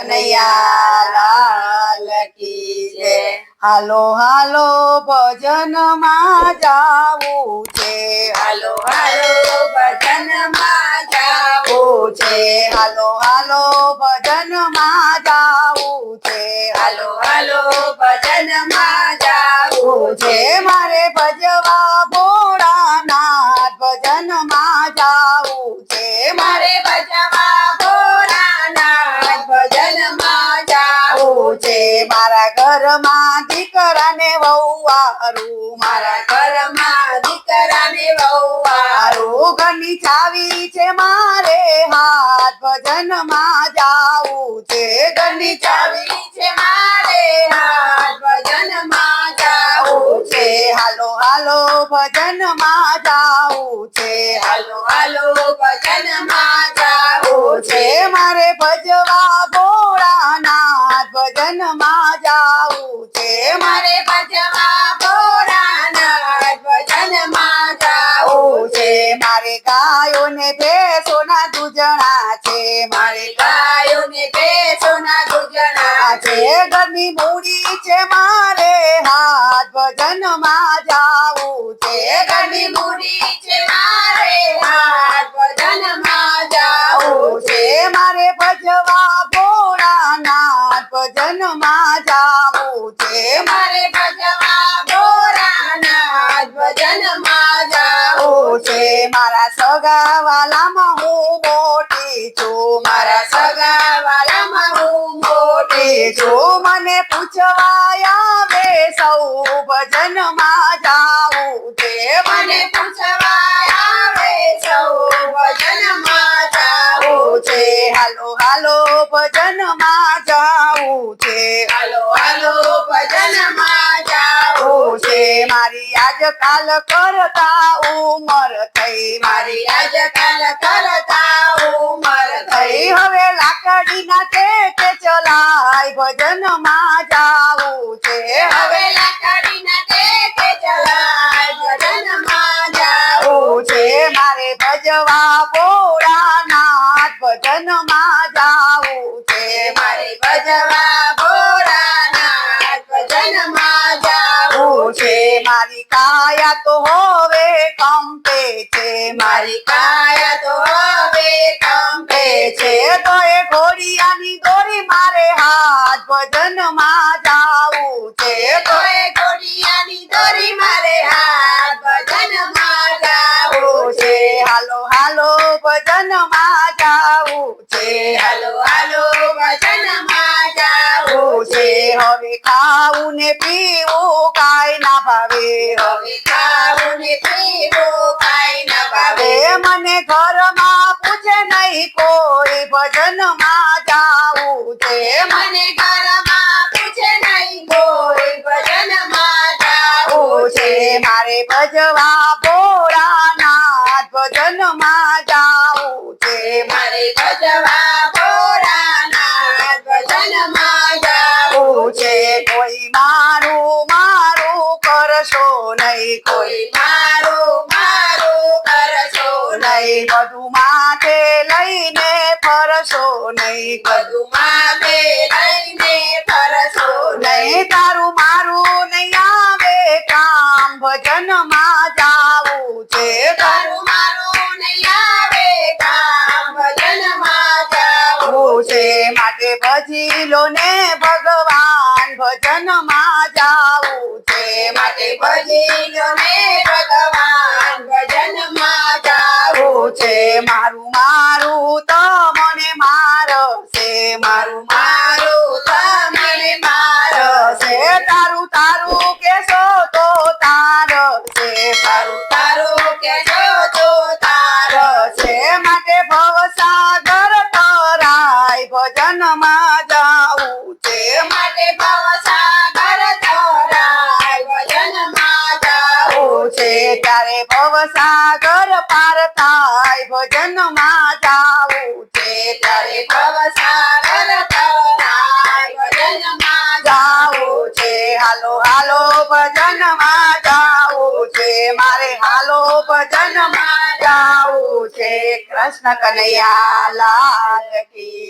કનૈયા લાલ કી જય હાલો હાલો ભજનમાં જાવું છે. હાલો હાલો. ઘરમાં દીકરાને વહુવારું મારા ઘરમાં દીકરાને વહુવા મારું ઘરની ચાવી છે મારે હાથ ભજનમાં જાવું છે. ઘરની ચાવી છે મારે હાથ ભજનમાં જાવું છે. હાલો હાલો ભજનમાં જાવું છે. હાલો હાલો ભજનમાં ગાયોને સોના દૂધણા છે. મારે ગાયોને ભેંસોના સોના આ છે. ઘરની મૂડી છે મારે હાથ ભજનમાં જાવું છે. મારા સગા વાલામાં હું મોટી છું. મારા સગા વાલામાં હું મોટી છું. મને પૂછવા આવે સૌ ભજનમાં જાઉં. છે મને પૂછવા આવે સૌ ભજનમાં જાઉં. છે હાલો હાલો ભજનમાં જાઉં. છે હાલો આજકાલ કરતા ઉમર થઈ. મારી આજકાલ કરતા ઉમર થઈ. હવે લાકડીના તે ચલાય ભજનમાં જાવું કાયા તો હવે, કંપે છે, મારી કાયા તો હવે, કંપે છે. તો એ ઘોડિયાની દોરી મારે હાથ ભજનમાં જાવું છે. તો એ ઘોડિયાની દોરી મારે હાથ ભજનમાં જાવું છે. હાલો હાલો, ભજનમાં જાવું છે. હાલો હાલો, ભજનમાં માં જાવું છે. હવે ખાવું ને પીવું કાય ના ભાવે. હવે મને ઘરમાં પૂછે નહીં કોઈ ભજનમાં જાવું છે. મને ઘરમાં પૂછે નહીં કોઈ ભજનમાં જાવું છે. મારે ભજવા ભોળાનાથ ભજનમાં જાવું છે. મારે ભજવા નહીં કોઈ કોઈ મારું મારું કરશો નહીં. નહીં બધું માથે લઈને ફરશો નહીં. બધું માથે લઈને ફરશો નહીં. નહીં તારું મારું નહીં આવે કામ. ભજનમાં જાવું છે. તારું મારું નહીં આવે કામ. ભજનમાં જાઓ જાવું છે. માટે ભજી લો ને ભજનમાં જાવું છે માટે ભજીલો ને ભગવાન ભજનમાં જાવું છે. મારું મારું તો ભવસાગર પાર થાય ભજનમાં જાવું છે. ત્યારે સાગર થવ થાય ભજનમાં જાવું છે. હાલો હાલો, ભજનમાં જાવું છે. મારે હાલો ભજનમાં જાવું છે. કૃષ્ણ કનૈયા લાલ કી